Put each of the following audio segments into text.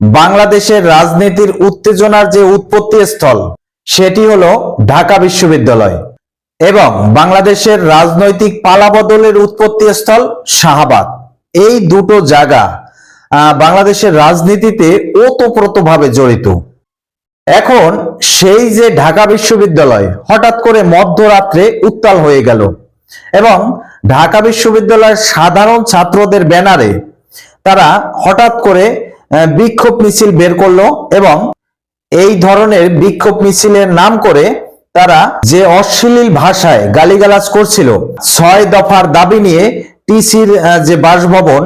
বাংলাদেশের রাজনীতির উত্তেজনার যে উৎপত্তি স্থল, সেটি হলো ঢাকা বিশ্ববিদ্যালয় এবং বাংলাদেশের রাজনৈতিক পালাবদলের উৎপত্তি স্থল শাহবাগ। এই দুটো জায়গা বাংলাদেশের রাজনীতিতে ওতপ্রোতভাবে জড়িত। এখন সেই যে ঢাকা বিশ্ববিদ্যালয় হঠাৎ করে মধ্যরাত্রে উত্তাল হয়ে গেল এবং ঢাকা বিশ্ববিদ্যালয়ের সাধারণ ছাত্রদের ব্যানারে তারা হঠাৎ করে বিক্ষোভ মিছিল বের করল এবং এই ধরনের বিক্ষোভ মিছিলের নাম করে তারা যে অশ্লীল ভাষায় গালিগালাজ করছিল, ছয় দফার দাবি নিয়ে টিসির যে বাসভবন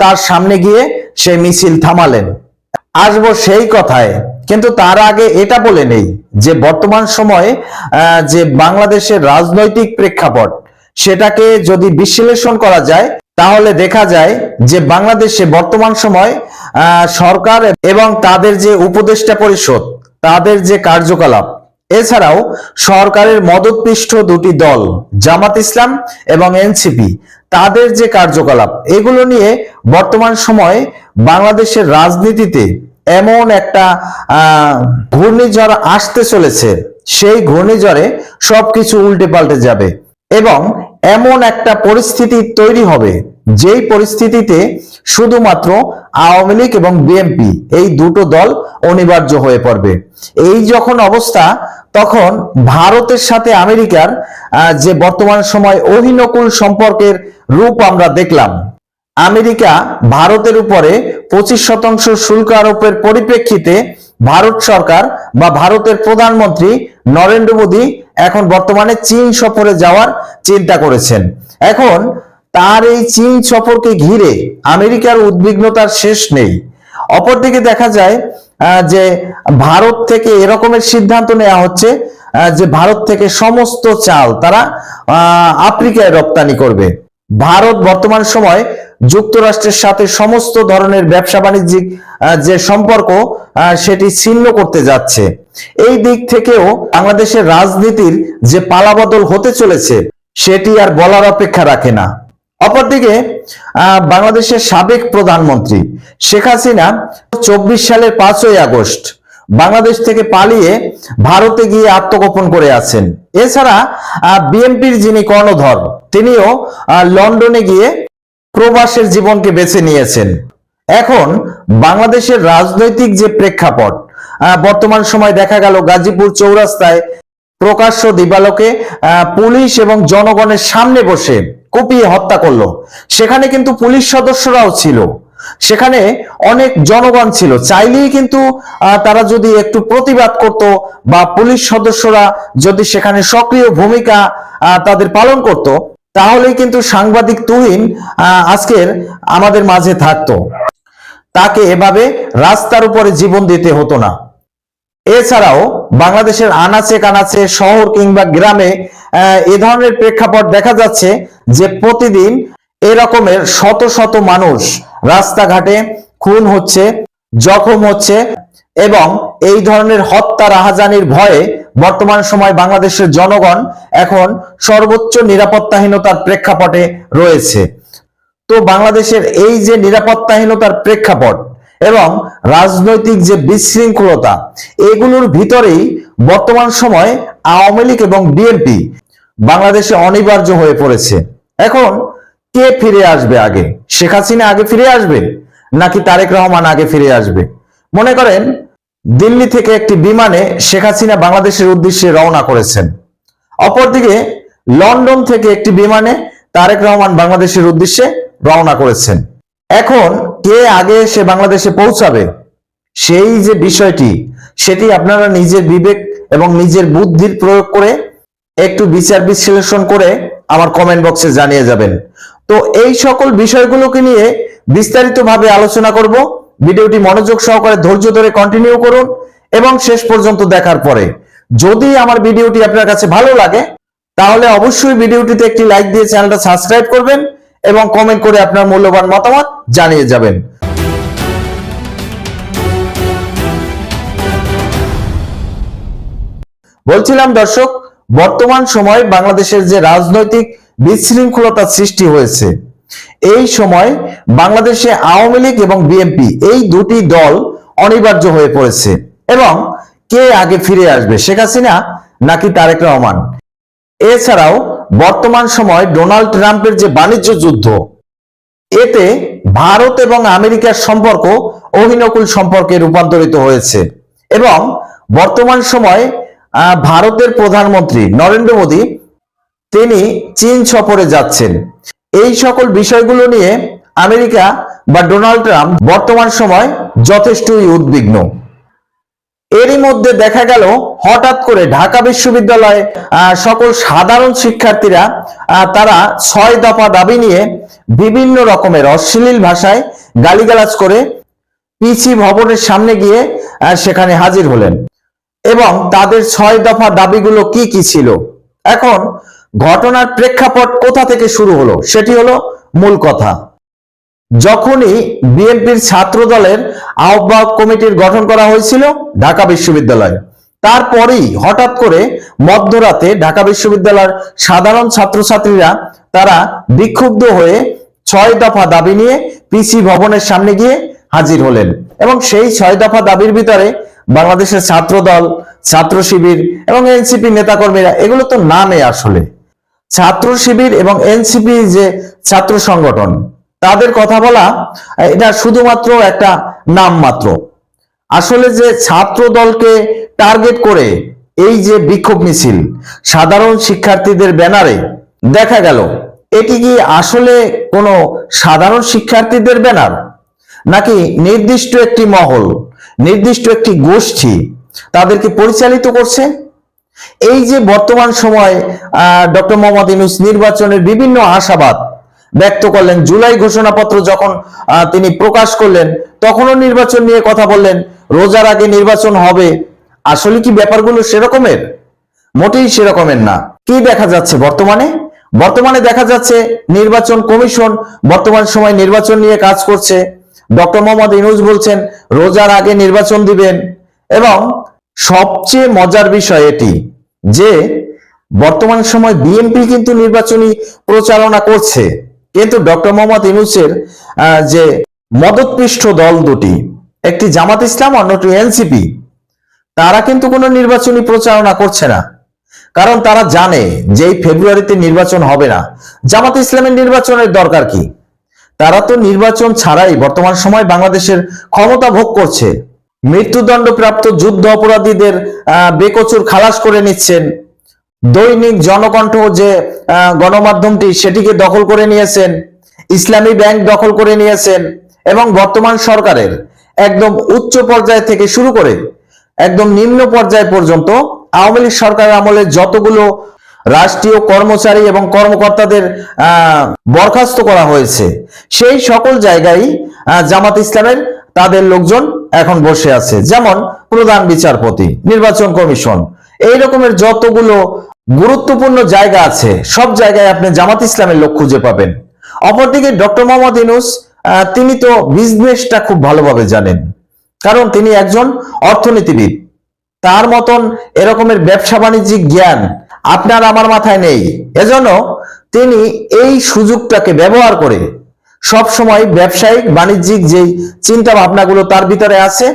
তার সামনে গিয়ে সে মিছিল থামালেন। আসব সেই কথায়, কিন্তু তার আগে এটা বলে নেই যে বর্তমান সময়ে যে বাংলাদেশের রাজনৈতিক প্রেক্ষাপট, সেটাকে যদি বিশ্লেষণ করা যায় তাহলে দেখা যায় যে বাংলাদেশে বর্তমান সময় সরকার এবং তাদের যে উপদেষ্টা পরিষদ, তাদের যে কার্যকলাপ, এছাড়াও সরকারের মদতপৃষ্ঠ দুটি দল, জামাত ইসলাম এবং এনসিপি, তাদের যে কার্যকলাপ, এগুলো নিয়ে বর্তমান সময়ে বাংলাদেশের রাজনীতিতে এমন একটা ঘূর্ণিঝড় আসতে চলেছে। সেই ঘূর্ণিঝড়ে সবকিছু উল্টে পাল্টে যাবে। এবং এমন একটা পরিস্থিতি তৈরি হবে, যেই পরিস্থিতিতে শুধুমাত্র আওয়ামী লীগ এবং বিএনপি এই দুটো দল অনিবার্য হয়ে পড়বে। এই যখন অবস্থা, তখন ভারতের সাথে আমেরিকার যে বর্তমান সময় অহিনকুল সম্পর্কের রূপ আমরা দেখলাম, আমেরিকা ভারতের উপরে পঁচিশ শতাংশ শুল্ক আরোপের পরিপ্রেক্ষিতে ভারত সরকার বা ভারতের প্রধানমন্ত্রী নরেন্দ্র মোদী এখন বর্তমানে চীন সফরে যাওয়ার চিন্তা করেছেন। এখন তার এই চীন সফরকে ঘিরে আমেরিকার উদ্বিগ্নতার শেষ নেই। অপরদিকে দেখা যায় যে ভারত থেকে এরকমের সিদ্ধান্ত নেওয়া হচ্ছে যে ভারত থেকে সমস্ত চাল তারা আফ্রিকায় রপ্তানি করবে। ভারত বর্তমান সময় যুক্তরাষ্ট্রের সাথে সমস্ত ধরনের ব্যবসা বাণিজ্যিক যে সম্পর্ক সেটি ছিন্ন করতে যাচ্ছে। এই দিক থেকেও বাংলাদেশের রাজনীতির যে পালাবদল হতে চলেছে সেটি আর বলার অপেক্ষা রাখে না। অপরদিকে আহ, বাংলাদেশের সাবেক প্রধানমন্ত্রী শেখ হাসিনা চব্বিশ সালের পাঁচই আগস্ট বাংলাদেশ থেকে পালিয়ে ভারতে গিয়ে আত্মগোপন করে আছেন। এছাড়া বিএনপির যিনি কর্ণধর তিনিও লন্ডনে গিয়ে প্রবাসের জীবনকে বেছে নিয়েছেন। এখন বাংলাদেশের রাজনৈতিক যে প্রেক্ষাপট বর্তমান সময় দেখা গেল গাজীপুর চৌরাস্তায় প্রকাশ্য দিবালোকে পুলিশ এবং জনগণের সামনে বসে কুপিয়ে হত্যা করল। সেখানে কিন্তু পুলিশ সদস্যরাও ছিল। সেখানে অনেক জনগণ ছিল। চাইলেই কিন্তু তারা যদি একটু প্রতিবাদ করত বা পুলিশ সদস্যরা যদি সেখানে সক্রিয় ভূমিকা তাদের পালন করত তাহলেই কিন্তু সাংবাদিক তুহিন আজকের আমাদের মাঝে থাকতো। তাকে এভাবে রাস্তার উপরে জীবন দিতে হতো না। এছাড়াও বাংলাদেশের আনাচে কানাচে শহর কিংবা গ্রামে এ ধরনের প্রেক্ষাপট দেখা যাচ্ছে যে প্রতিদিন এরকমের শত শত মানুষ রাস্তাঘাটে খুন হচ্ছে, জখম হচ্ছে এবং এই ধরনের হত্যা, রাহাজানির ভয়ে বর্তমান সময় বাংলাদেশের জনগণ এখন সর্বোচ্চ নিরাপত্তাহীনতার প্রেক্ষাপটে রয়েছে। তো বাংলাদেশের এই যে নিরাপত্তাহীনতার প্রেক্ষাপট এবং রাজনৈতিক যে বিশৃঙ্খলতা, এগুলোর ভিতরেই বর্তমান সময় আওয়ামী লীগ এবং বিএনপি বাংলাদেশে অনিবার্য হয়ে পড়েছে। এখন কে ফিরে আসবে আগে? শেখ হাসিনা আগে ফিরে আসবে নাকি তারেক রহমান আগে ফিরে আসবে? মনে করেন দিল্লি থেকে একটি বিমানে শেখ হাসিনা বাংলাদেশের উদ্দেশ্যে রওনা করেছেন। অপরদিকে, লন্ডন থেকে একটি বিমানে তারেক রহমান বাংলাদেশের উদ্দেশ্যে রওনা করেছেন। এখন কে আগে এসে বাংলাদেশে পৌঁছাবে? সেই যে বিষয়টি, সেটি আপনারা নিজের বিবেক এবং নিজের বুদ্ধির প্রয়োগ করে একটু বিচার বিশ্লেষণ করে আমার কমেন্ট বক্সে জানিয়ে যাবেন। তো এই সকল বিষয়গুলোকে নিয়ে বিস্তারিতভাবে আলোচনা করব। ভিডিওটি মনোযোগ সহকারে ধৈর্য ধরে কন্টিনিউ করুন এবং শেষ পর্যন্ত দেখার পরে যদি আমার ভিডিওটি আপনার কাছে ভালো লাগে, তাহলে অবশ্যই ভিডিওটিতে একটি লাইক দিয়ে চ্যানেলটা সাবস্ক্রাইব করবেন এবং কমেন্ট করে আপনার মূল্যবান মতামত জানিয়ে যাবেন। বলছিলাম দর্শক, বর্তমান সময় বাংলাদেশের যে রাজনৈতিক বিশৃঙ্খলতার সৃষ্টি হয়েছে এই সময় বাংলাদেশে আওয়ামী লীগ এবং বিএনপি এই দুটি দল অনিবার্য হয়ে পড়েছে এবং কে আগে ফিরে আসবে, শেখ হাসিনা নাকি তারেক রহমান? এছাড়াও বর্তমান সময় ডোনাল্ড ট্রাম্পের যে বাণিজ্য যুদ্ধ, এতে ভারত এবং আমেরিকার সম্পর্ক অহিনকুল সম্পর্কে রূপান্তরিত হয়েছে এবং বর্তমান সময় ভারতের প্রধানমন্ত্রী নরেন্দ্র মোদী, তিনি চীন সফরে যাচ্ছেন। এই সকল বিষয়গুলো নিয়ে আমেরিকা বা ডোনাল্ড ট্রাম্প বর্তমান সময় যথেষ্টই উদ্বিগ্ন। এরই মধ্যে দেখা গেল, হঠাৎ করে ঢাকা বিশ্ববিদ্যালয়ে সকল সাধারণ শিক্ষার্থীরা তারা ছয় দফা দাবি নিয়ে বিভিন্ন রকমের অশ্লীল ভাষায় গালিগালাজ করে পিসি ভবনের সামনে গিয়ে সেখানে হাজির হলেন। এবং তাদের ছয় দফা দাবিগুলো কি কি ছিল? এখন ঘটনার প্রেক্ষাপট কোথা থেকে শুরু হলো, সেটি হলো মূল কথা। যখনই বিএনপির ছাত্র দলের আহ্বায়ক কমিটির গঠন করা হয়েছিল ঢাকা বিশ্ববিদ্যালয়ে, তারপরেই হঠাৎ করে মধ্যরাতে ঢাকা বিশ্ববিদ্যালয়ের সাধারণ ছাত্রছাত্রীরা তারা বিক্ষুব্ধ হয়ে ছয় দফা দাবি নিয়ে পিসি ভবনের সামনে গিয়ে হাজির হলেন এবং সেই ছয় দফা দাবির ভিতরে বাংলাদেশের ছাত্র দল ছাত্র শিবির এবং এনসিপি নেতাকর্মীরা, এগুলো তো নামে আসলে। ছাত্র শিবির এবং এনসিপি যে ছাত্র সংগঠন, তাদের কথা বলা, এটা শুধুমাত্র একটা নাম মাত্র। আসলে যে ছাত্র দলকে টার্গেট করে এই যে বিক্ষোভ মিছিল, সাধারণ শিক্ষার্থীদের ব্যানারে দেখা গেল, এটি কি আসলে কোনো সাধারণ শিক্ষার্থীদের ব্যানার? নাকি নির্দিষ্ট একটি মহল, নির্দিষ্ট একটি গোষ্ঠী তাদেরকে পরিচালিত করছে? এই যে বর্তমান সময় ডক্টর মোহাম্মদ ইউনুস নির্বাচনের বিভিন্ন আশাবাদ ব্যক্ত করলেন। জুলাই ঘোষণাপত্র যখন তিনি প্রকাশ করলেন, তখনও নির্বাচন নিয়ে কথা বললেন, রোজার আগে নির্বাচন হবে। আসলে কি ব্যাপারগুলো সেরকমের? মোটেই সেরকমের না। কি দেখা যাচ্ছে বর্তমানে? বর্তমানে দেখা যাচ্ছে নির্বাচন কমিশন বর্তমান সময় নির্বাচন নিয়ে কাজ করছে। ডক্টর মোহাম্মদ ইনুজ বলছেন, রোজার আগে নির্বাচন দিবেন এবং সবচেয়ে মজার বিষয় এটি যে বর্তমান সময় বিএনপি কিন্তু নির্বাচনী প্রচারণা করছে। কিন্তু ডক্টর মোহাম্মদ ইনুসের যে মদতপৃষ্ঠ দল দুটি, একটি জামাত ইসলাম অন্যটি এনসিপি, তারা কিন্তু কোনো নির্বাচনী প্রচারণা করছে না। কারণ তারা জানে যে এই ফেব্রুয়ারিতে নির্বাচন হবে না। জামাত ইসলামের নির্বাচনের দরকার কি? তারা তো নির্বাচন ছাড়াই বর্তমান সময় বাংলাদেশের ক্ষমতা ভোগ করছে। মৃত্যুদণ্ডপ্রাপ্ত যুদ্ধ অপরাধীদের বেকচুর খালাস করে নিচ্ছেন। দৈনিক জনকণ্ঠ যে গণমাধ্যমটি সেটিকে দখল করে নিয়েছেন, ইসলামী ব্যাংক দখল করে নিয়েছেন এবং বর্তমান সরকারের একদম উচ্চ পর্যায় থেকে শুরু করে একদম নিম্ন পর্যায় পর্যন্ত আওয়ামী লীগ সরকারের আমলে যতগুলো রাষ্ট্রীয় কর্মচারী এবং কর্মকর্তাদের বরখাস্ত করা হয়েছে, সেই সকল জায়গায় জামাত ইসলামের তাদের লোকজন এখন বসে আছে। যেমন প্রধান বিচারপতি, নির্বাচন কমিশন, এই রকমের যতগুলো গুরুত্বপূর্ণ জায়গা আছে, সব জায়গায় আপনি জামাত ইসলামের লোক খুঁজে পাবেন। অপরদিকে ডক্টর মোহাম্মদ ইনুস তিনি তো বিজনেসটা খুব ভালোভাবে জানেন। কারণ তিনি একজন অর্থনীতিবিদ। তার মতন এরকমের ব্যবসা বাণিজ্যিক জ্ঞান আপনার আমার মাথায় নেই। এজন্য তিনি এই সুযোগটাকে ব্যবহার করে সব সময় ব্যবসায়িক, বাণিজ্যিক যেই চিন্তা ভাবনাগুলো তার ভিতরে আছে,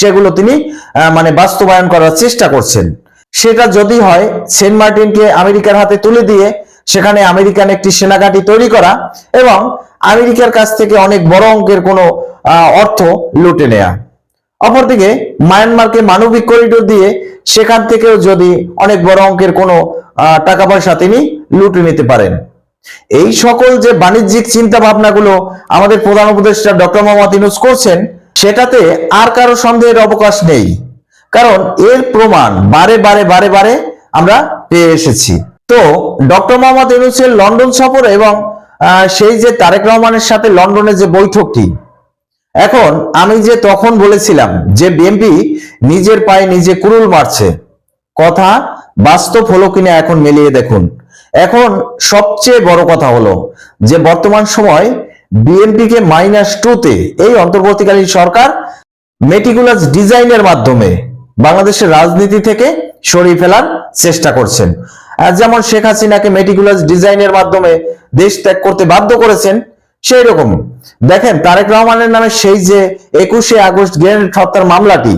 সেগুলো তিনি মানে বাস্তবায়ন করার চেষ্টা করছেন। সেটা যদি হয়, সেন্ট মার্টিনকে আমেরিকার হাতে তুলে দিয়ে সেখানে আমেরিকান একটি সেনাঘাঁটি তৈরি করা এবং আমেরিকার কাছ থেকে অনেক বড় অঙ্কের কোনো অর্থ লুটে নেয়া। অপরদিকে মায়ানমারকে মানবিক করিডোর দিয়ে সেখান থেকেও যদি অনেক বড় অঙ্কের কোনো টাকা পয়সা তিনি লুটে নিতে পারেন। এই সকল যে বাণিজ্যিক চিন্তা ভাবনাগুলো আমাদের প্রধান উপদেষ্টা ডক্টর মোহাম্মদ ইউনুস করছেন, সেটাতে আর কারও সন্দেহের অবকাশ নেই। কারণ এর প্রমাণ বারে বারে বারে বারে আমরা পেয়ে এসেছি। তো ডক্টর মোহাম্মদ ইউনুসের লন্ডন সফর এবং সেই যে তারেক রহমানের সাথে লন্ডনের যে বৈঠকটি, এখন আমি যে তখন বলেছিলাম যে বিএনপি নিজের পায়ে নিজে কুরুল মারছে, কথা বাস্তব হলো কিনা এখন মিলিয়ে দেখুন। এখন সবচেয়ে বড় কথা হলো যে বর্তমান সময় বিএনপি কে মাইনাস টুতে এই অন্তর্বর্তীকালীন সরকার মেটিকুলাস ডিজাইনের মাধ্যমে বাংলাদেশের রাজনীতি থেকে সরিয়ে ফেলার চেষ্টা করছেন। আর যেমন শেখ হাসিনাকে মেটিকুলাস ডিজাইনের মাধ্যমে দেশ ত্যাগ করতে বাধ্য করেছেন, সেই রকম। দেখেন, তারেক রহমানের নামে সেই যে একুশে আগস্ট গ্রেনেড হত্যার মামলাটি,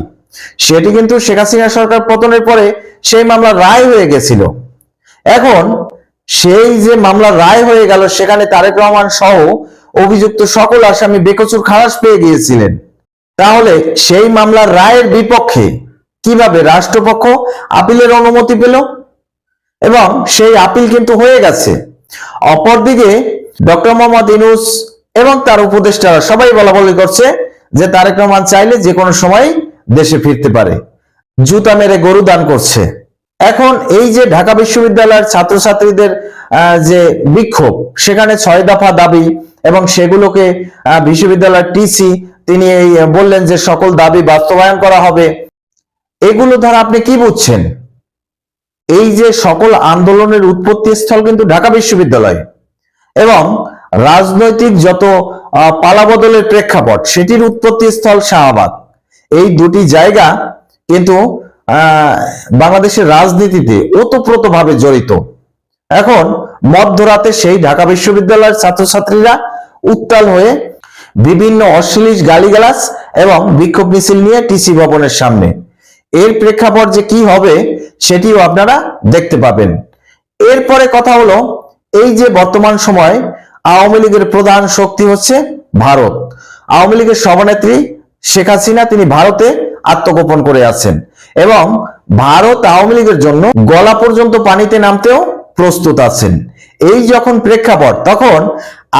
সেটি কিন্তু শেখ হাসিনা সরকার পতনের পরে সেই মামলা রায় হয়ে গেছিল। এখন সেই যে মামলা রায় হয়ে গেল, সেখানে তারেক রহমান সহ অভিযুক্ত সকল আসামি বেকসুর খালাস পেয়ে গিয়েছিলেন। তাহলে সেই মামলার রায়ের বিপক্ষে কীভাবে রাষ্ট্রপক্ষ আপিলের অনুমতি পেল? এবং সেই আপিল কিন্তু হয়ে গেছে। অপরদিকে ডক্টর মোহাম্মদ ইনুস এবং তার উপদেষ্টারা সবাই বলা বলি করছে যে তারেক রহমান চাইলে যে কোনো সময় দেশে ফিরতে পারে। জুতা মেরে গরু দান করছে। এখন এই যে ঢাকা বিশ্ববিদ্যালয়ের ছাত্রছাত্রীদের যে বিক্ষোভ, সেখানে ছয় দফা দাবি এবং সেগুলোকে বিশ্ববিদ্যালয়ের টিসি, তিনি এই বললেন যে সকল দাবি বাস্তবায়ন করা হবে। এগুলো দ্বারা আপনি কি বুঝছেন? এই যে সকল আন্দোলনের উৎপত্তি স্থল কিন্তু ঢাকা বিশ্ববিদ্যালয় এবং রাজনৈতিক যত পালাবদলের প্রেক্ষাপট, সেটির উৎপত্তি স্থল শাহবাগ। এই দুটি জায়গা কিন্তু বাংলাদেশের রাজনীতিতে ওতপ্রোতভাবে জড়িত। এখন মধ্যরাতে সেই ঢাকা বিশ্ববিদ্যালয়ের ছাত্রছাত্রীরা উত্তাল হয়ে বিভিন্ন অশ্লীল গালিগালাজ এবং বিক্ষোভ মিছিল নিয়ে টিসি ভবনের সামনে। এর প্রেক্ষাপট যে কি হবে সেটিও আপনারা দেখতে পাবেন। এরপরে কথা হলো, এই যে বর্তমান সময় আওয়ামী লীগের প্রধান শক্তি হচ্ছে ভারত। আওয়ামী লীগের সভানেত্রী শেখ হাসিনা, তিনি ভারতে আত্মগোপন করে আছেন। এবং ভারত আওয়ামী লীগের জন্য গলা পর্যন্ত পানিতে নামতেও প্রস্তুত আছেন। এই যখন প্রেক্ষাপট, তখন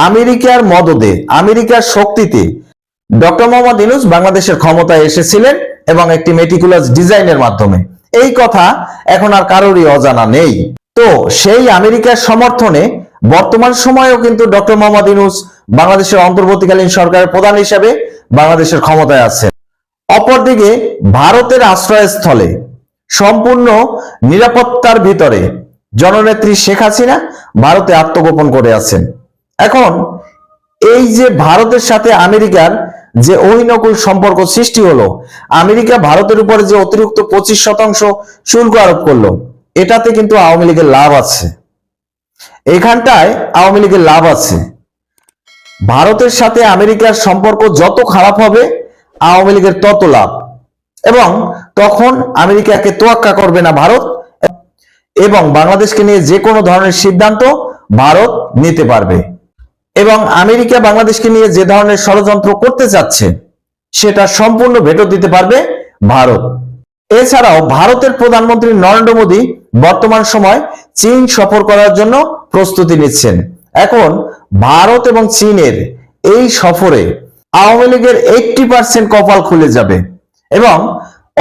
আমেরিকার মদদে, আমেরিকার শক্তিতে ডক্টর মোহাম্মদ ইনুস বাংলাদেশের ক্ষমতায় এসেছিলেন এবং একটি মেটিকুলাস ডিজাইনের মাধ্যমে। এই কথা এখন আর কারোরই অজানা নেই। তো সেই আমেরিকার সমর্থনে বর্তমান সময়েও কিন্তু ডক্টর মোহাম্মদ ইনুস বাংলাদেশের অন্তর্বর্তীকালীন সরকারের প্রধান হিসেবে বাংলাদেশের ক্ষমতায় আছেন। অপরদিকে ভারতের আশ্রয়স্থলে সম্পূর্ণ নিরাপত্তার ভিতরে জননেত্রী শেখ হাসিনা ভারতে আত্মগোপন করে আছেন। এখন এই যে ভারতের সাথে আমেরিকার যে অহিনকুল সম্পর্ক সৃষ্টি হলো, আমেরিকা ভারতের উপরে যে অতিরিক্ত পঁচিশ শতাংশ শুল্ক আরোপ করল, এটাতে কিন্তু আওয়ামী লীগের লাভ আছে। এখানটায় আওয়ামী লীগের লাভ আছে। ভারতের সাথে আমেরিকার সম্পর্ক যত খারাপ হবে আওয়ামী লীগের তত লাভ এবং তখন আমেরিকাকে তোয়াক্কা করবে না ভারত, এবং বাংলাদেশকে নিয়ে যে কোনো ধরনের সিদ্ধান্ত ভারত নিতে পারবে। এবং আমেরিকা বাংলাদেশকে নিয়ে যে ধরনের ষড়যন্ত্র করতে চাচ্ছে, সেটা সম্পূর্ণ ভেটো দিতে পারবে ভারত। এছাড়াও ভারতের প্রধানমন্ত্রী নরেন্দ্র মোদী বর্তমান সময় চীন সফর করার জন্য প্রস্তুতি নিচ্ছেন। এখন ভারত এবং চীনের এই সফরে আওয়ামী লীগের এইটটি পার্সেন্ট কপাল খুলে যাবে। এবং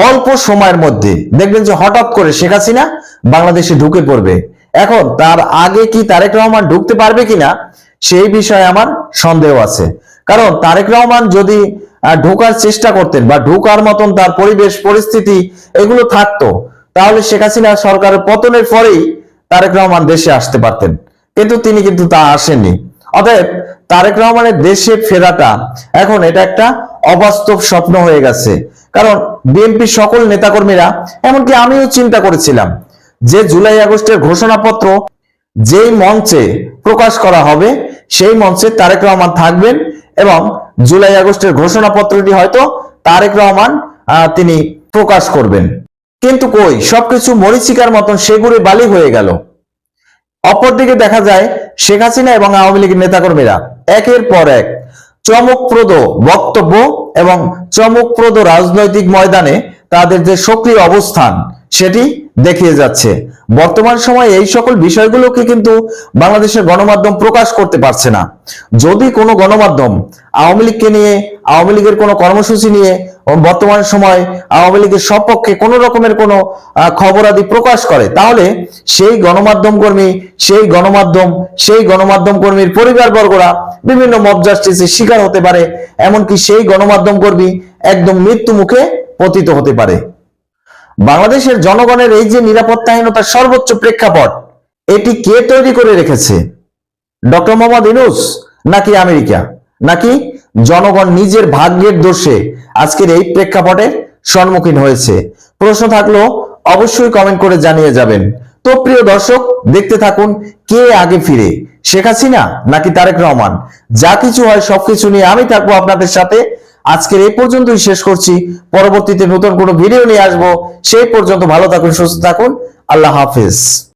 অল্প সময়ের মধ্যে দেখবেন যে হঠাৎ করে শেখ হাসিনা বাংলাদেশে ঢুকে পড়বে। এখন তার আগে কি তারেক রহমান ঢুকতে পারবে কিনা, সেই বিষয়ে আমার সন্দেহ আছে। কারণ তারেক রহমান যদি ঢোকার চেষ্টা করতেন বা ঢোকার মতন তার পরিবেশ, পরিস্থিতি এগুলো থাকতো, তাহলে শেখ হাসিনা সরকারের পতনের পরেই তারেক রহমান দেশে আসতে পারতেন। কিন্তু তিনি কিন্তু তা আসেননি। অতএব তারেক রহমানের দেশে ফেরাটা এখন এটা একটা অবাস্তব স্বপ্ন হয়ে গেছে। কারণ বিএনপি সকল নেতাকর্মীরা, এমনকি আমিও চিন্তা করেছিলাম যে জুলাই আগস্টের ঘোষণাপত্র যেই মঞ্চে প্রকাশ করা হবে, সেই মঞ্চে তারেক রহমান থাকবেন এবং জুলাই আগস্টের ঘোষণাপত্রটি হয়তো তারেক রহমান তিনি প্রকাশ করবেন। কিন্তু কই, সবকিছু মরিচিকার মতন সেগুড়ে বালি হয়ে গেল। অপরদিকে দেখা যায় শেখ হাসিনা এবং আওয়ামী লীগের নেতাকর্মীরা একের পর এক চমকপ্রদ বক্তব্য এবং চমকপ্রদ রাজনৈতিক ময়দানে তাদের যে সক্রিয় অবস্থান সেটি দেখিয়ে যাচ্ছে। বর্তমান সময়ে এই সকল বিষয়গুলোকে কিন্তু বাংলাদেশের গণমাধ্যম প্রকাশ করতে পারছে না। যদি কোনো গণমাধ্যম আওয়ামী লীগকে নিয়ে, আওয়ামী লীগের কোনো কর্মসূচি নিয়ে বর্তমান সময় আওয়ামী লীগের সপক্ষে কোনো রকমের কোনো খবরাদি প্রকাশ করে, তাহলে সেই গণমাধ্যম কর্মী, সেই গণমাধ্যম সেই গণমাধ্যম কর্মীর পরিবারবর্গরা বিভিন্ন মব জাস্টিসের শিকার হতে পারে, এমনকি সেই গণমাধ্যম কর্মী একদম মৃত্যু মুখে পতিত হতে পারে। বাংলাদেশের জনগণের এই যে নিরাপত্তাহীনতার সর্বোচ্চ প্রেক্ষাপট, এটি কে তৈরি করে রেখেছে? ডক্টর মোহাম্মদ ইনুস নাকি আমেরিকা? নাকি জনগণ নিজের ভাগ্যের দোষে আজকের এই প্রেক্ষাপটের সম্মুখীন হয়েছে। প্রশ্ন থাকল, অবশ্যই কমেন্ট করে জানিয়ে যাবেন। তো প্রিয় দর্শক, দেখতে থাকুন কে আগে ফিরে, শেখ হাসিনা নাকি তারেক রহমান? যা কিছু হয় সবকিছু নিয়ে আমি থাকব আপনাদের সাথে। আজকের এই পর্যন্তই শেষ করছি। পরবর্তীতে নতুন কোনো ভিডিও নিয়ে আসব। সেই পর্যন্ত ভালো থাকুন, সুস্থ থাকুন। আল্লাহ হাফিজ।